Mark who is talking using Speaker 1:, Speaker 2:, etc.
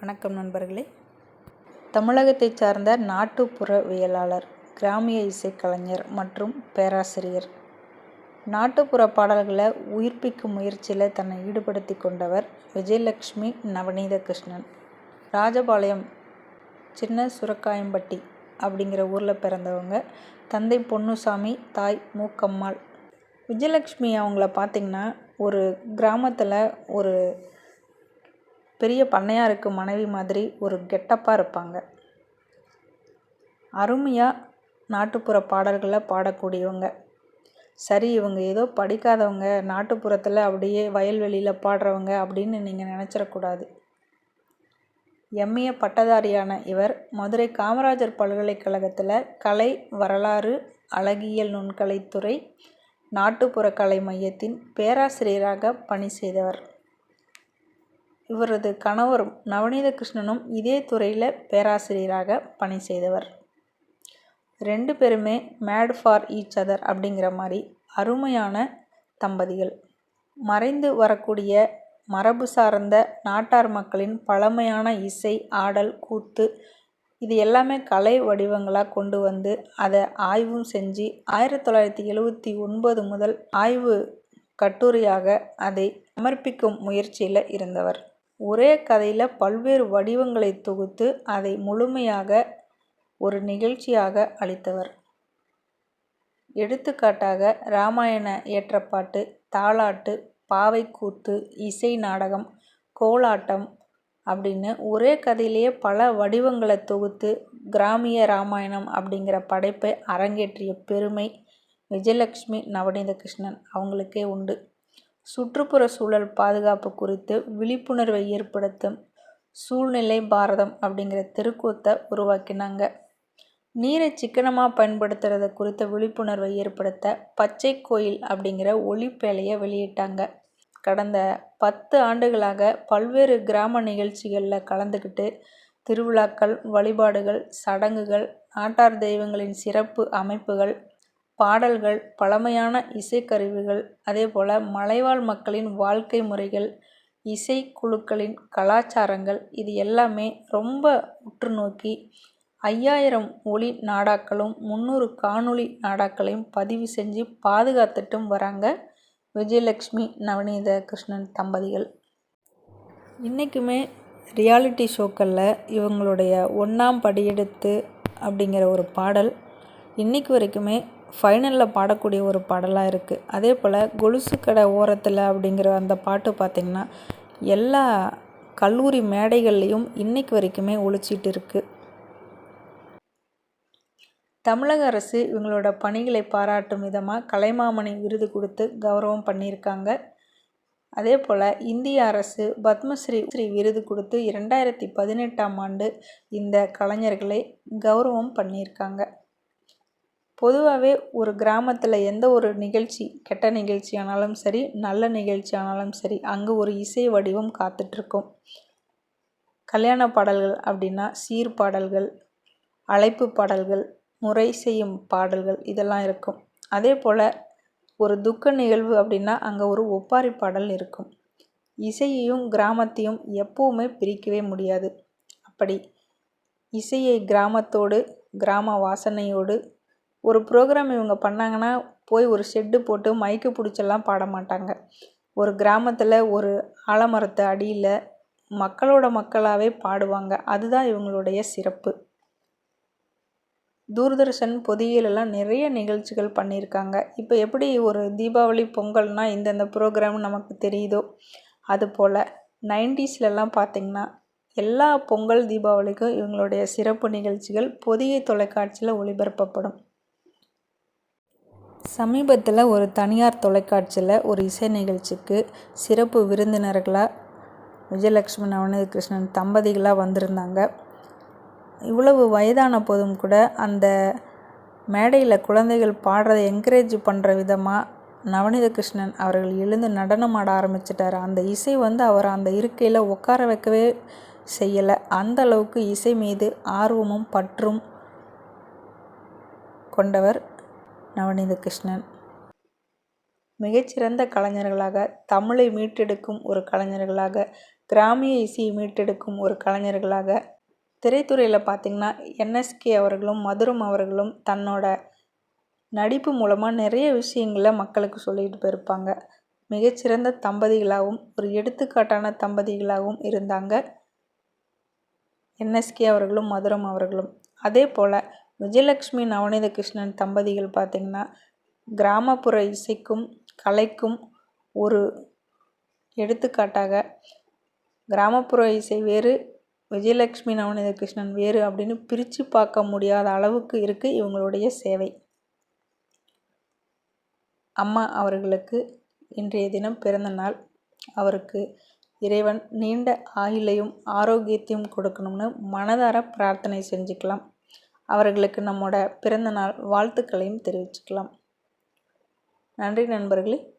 Speaker 1: வணக்கம் நண்பர்களே. தமிழகத்தைச் சார்ந்த நாட்டுப்புறவியலாளர் கிராமிய இசைக்கலைஞர் மற்றும் பேராசிரியர். நாட்டுப்புற பாடல்களை உயிர்ப்பிக்கும் முயற்சியில் தன்னை ஈடுபடுத்தி கொண்டவர் விஜயலட்சுமி நவநீத கிருஷ்ணன் ராஜபாளையம் சின்ன சுரக்காயம்பட்டி அப்படிங்கிற ஊரில் பிறந்தவங்க தந்தை பொன்னுசாமி தாய் மூக்கம்மாள். விஜயலட்சுமி அவங்கள பார்த்திங்கன்னா ஒரு கிராமத்தில் ஒரு பெரிய பண்ணையாருக்கு மனைவி மாதிரி ஒரு கெட்டப்பாக இருப்பாங்க. அருமையாக நாட்டுப்புற பாடல்களை பாடக்கூடியவங்க. சரி இவங்க ஏதோ படிக்காதவங்க நாட்டுப்புறத்தில் அப்படியே வயல்வெளியில் பாடுறவங்க அப்படின்னு நீங்கள் நினச்சிடக்கூடாது. எம்ஏ பட்டதாரியான இவர் மதுரை காமராஜர் பல்கலைக்கழகத்தில் கலை வரலாறு அழகியல் நுண்கலைத்துறை நாட்டுப்புற கலை மையத்தின் பேராசிரியராக பணி செய்தவர். இவரது கணவரும் நவநீத கிருஷ்ணனும் இதே துறையில் பேராசிரியராக பணி செய்தவர். ரெண்டு பேருமே மேட் ஃபார் ஈச் அதர் அப்படிங்கிற மாதிரி அருமையான தம்பதிகள். மறைந்து வரக்கூடிய மரபு சார்ந்த நாட்டார் மக்களின் பழமையான இசை ஆடல் கூத்து இது எல்லாமே கலை வடிவங்களாக கொண்டு வந்து அதை ஆய்வும் செஞ்சு ஆயிரத்தி தொள்ளாயிரத்தி எழுவத்தி ஒன்பது முதல் ஆய்வு கட்டுரையாக அதை சமர்ப்பிக்கும் முயற்சியில் இருந்தவர். ஒரே கதையில் பல்வேறு வடிவங்களை தொகுத்து அதை முழுமையாக ஒரு நிகழ்ச்சியாக அளித்தவர். எடுத்துக்காட்டாக ராமாயண ஏற்றப்பாட்டு தாலாட்டு பாவைக்கூத்து இசை நாடகம் கோலாட்டம் அப்படின்னு ஒரே கதையிலேயே பல வடிவங்களை தொகுத்து கிராமிய ராமாயணம் அப்படிங்கிற படைப்பை அரங்கேற்றிய பெருமை விஜயலட்சுமி நவநீத கிருஷ்ணன் அவங்களுக்கே உண்டு. சுற்றுப்புற சூழல் பாதுகாப்பு குறித்து விழிப்புணர்வை ஏற்படுத்தும் சூழ்நிலை பாரதம் அப்படிங்கிற தெருக்கூத்தை உருவாக்கினாங்க. நீரை சிக்கனமாக பயன்படுத்துறது குறித்த விழிப்புணர்வை ஏற்படுத்த பச்சை கோயில் அப்படிங்கிற ஒளிப்பேலையை வெளியிட்டாங்க. கடந்த பத்து ஆண்டுகளாக பல்வேறு கிராம நிகழ்ச்சிகளில் கலந்துக்கிட்டு திருவிழாக்கள் வழிபாடுகள் சடங்குகள் நாட்டார் தெய்வங்களின் சிறப்பு அமைப்புகள் பாடல்கள் பழமையான இசைக்கருவிகள் அதே போல் மலைவாழ் மக்களின் வாழ்க்கை முறைகள் இசைக்குழுக்களின் கலாச்சாரங்கள் இது எல்லாமே ரொம்ப உற்று நோக்கி ஐயாயிரம் ஒளி நாடாக்களும் முந்நூறு காணொளி நாடாக்களையும் பதிவு செஞ்சு பாதுகாத்துட்டும் வராங்க விஜயலட்சுமி நவநீத கிருஷ்ணன் தம்பதிகள். இன்றைக்குமே ரியாலிட்டி ஷோக்களில் இவங்களுடைய ஒன்றாம் படியெடுத்து அப்படிங்கிற ஒரு பாடல். இன்றைக்கு வரைக்குமே ஃபைனலில் பாடக்கூடிய ஒரு பாடலாக இருக்குது அதே போல் கொலுசு கடை ஓரத்தில் அப்படிங்கிற அந்த பாட்டு பார்த்திங்கன்னா எல்லா கல்லூரி மேடைகள்லேயும் இன்றைக்கு வரைக்குமே ஒழிச்சிட்டு இருக்குது தமிழக அரசு இவங்களோட பணிகளை பாராட்டும் விதமாக கலைமாமணி விருது கொடுத்து கௌரவம் பண்ணியிருக்காங்க. அதே போல் இந்திய அரசு பத்மஸ்ரீ ஸ்ரீ விருது கொடுத்து இரண்டாயிரத்தி பதினெட்டாம் ஆண்டு இந்த கலைஞர்களை கௌரவம் பண்ணியிருக்காங்க. பொதுவாகவே ஒரு கிராமத்தில் எந்த ஒரு நிகழ்ச்சி கெட்ட நிகழ்ச்சி ஆனாலும் சரி நல்ல நிகழ்ச்சி ஆனாலும் சரி அங்கே ஒரு இசை வடிவம் காத்துட்ருக்கும். கல்யாண பாடல்கள் அப்படின்னா சீர் பாடல்கள் அழைப்பு பாடல்கள் முறை செய்யும் பாடல்கள் இதெல்லாம் இருக்கும். அதே போல் ஒரு துக்க நிகழ்வு அப்படின்னா அங்கே ஒரு ஒப்பாரி பாடல் இருக்கும். இசையையும் கிராமத்தையும் எப்போவுமே பிரிக்கவே முடியாது. அப்படி இசையை கிராமத்தோடு கிராம வாசனையோடு ஒரு ப்ரோக்ராம் இவங்க பண்ணாங்கன்னா போய் ஒரு ஷெட்டு போட்டு மைக்கு பிடிச்செல்லாம் பாட மாட்டாங்க. ஒரு கிராமத்தில் ஒரு ஆலமரத்து அடியில் மக்களோட மக்களாகவே பாடுவாங்க. அதுதான் இவங்களுடைய சிறப்பு. தூர்தர்ஷன் பொதியிலெல்லாம் நிறைய நிகழ்ச்சிகள் பண்ணியிருக்காங்க. இப்போ எப்படி ஒரு தீபாவளி பொங்கல்னால் இந்தந்த ப்ரோக்ராம் நமக்கு தெரியுதோ? அது போல் நைன்டிஸ்லலாம் பார்த்திங்கன்னா எல்லா பொங்கல் தீபாவளிக்கும் இவங்களுடைய சிறப்பு நிகழ்ச்சிகள் பொதிய தொலைக்காட்சியில் ஒளிபரப்பப்படும். சமீபத்தில் ஒரு தனியார் தொலைக்காட்சியில் ஒரு இசை நிகழ்ச்சிக்கு சிறப்பு விருந்தினர்களாக விஜயலட்சுமி நவநீத கிருஷ்ணன் தம்பதிகளாக வந்திருந்தாங்க. இவ்வளவு வயதான போதும் கூட அந்த மேடையில் குழந்தைகள் பாடுறதை என்கரேஜ் பண்ணுற விதமாக நவநீத கிருஷ்ணன் அவர்கள் எழுந்து நடனம் ஆட ஆரம்பிச்சிட்டார். அந்த இசை வந்து அவர் அந்த இருக்கையில் உட்கார வைக்கவே செய்யலை. அந்த அளவுக்கு இசை மீது ஆர்வமும் பற்றும் கொண்டவர் நவநீத கிருஷ்ணன் மிகச்சிறந்த கலைஞர்களாக தமிழை மீட்டெடுக்கும் ஒரு கலைஞர்களாக கிராமிய இசையை மீட்டெடுக்கும் ஒரு கலைஞர்களாக திரைத்துறையில் பார்த்திங்கன்னா என்எஸ்கே அவர்களும் மதுரம் அவர்களும் தன்னோட நடிப்பு மூலமாக நிறைய விஷயங்கள மக்களுக்கு சொல்லிட்டு போயிருப்பாங்க. மிகச்சிறந்த தம்பதிகளாகவும் ஒரு எடுத்துக்காட்டான தம்பதிகளாகவும் இருந்தாங்க என்எஸ்கே அவர்களும் மதுரம் அவர்களும். அதே போல் விஜயலட்சுமி நவநீத கிருஷ்ணன் தம்பதிகள் பார்த்திங்கன்னா கிராமப்புற இசைக்கும் கலைக்கும் ஒரு எடுத்துக்காட்டாக கிராமப்புற இசை வேறு விஜயலட்சுமி நவநீத கிருஷ்ணன் வேறு அப்படின்னு பிரித்து பார்க்க முடியாத அளவுக்கு இருக்குது இவங்களுடைய சேவை. அம்மா அவர்களுக்கு இன்றைய தினம் பிறந்த நாள். அவருக்கு இறைவன் நீண்ட ஆயுளையும் ஆரோக்கியத்தையும் கொடுக்கணும்னு மனதார பிரார்த்தனை செஞ்சுக்கலாம். அவர்களுக்கு நம்மோட பிறந்தநாள் வாழ்த்துக்களையும் தெரிவிச்சுக்கலாம். நன்றி நண்பர்களே.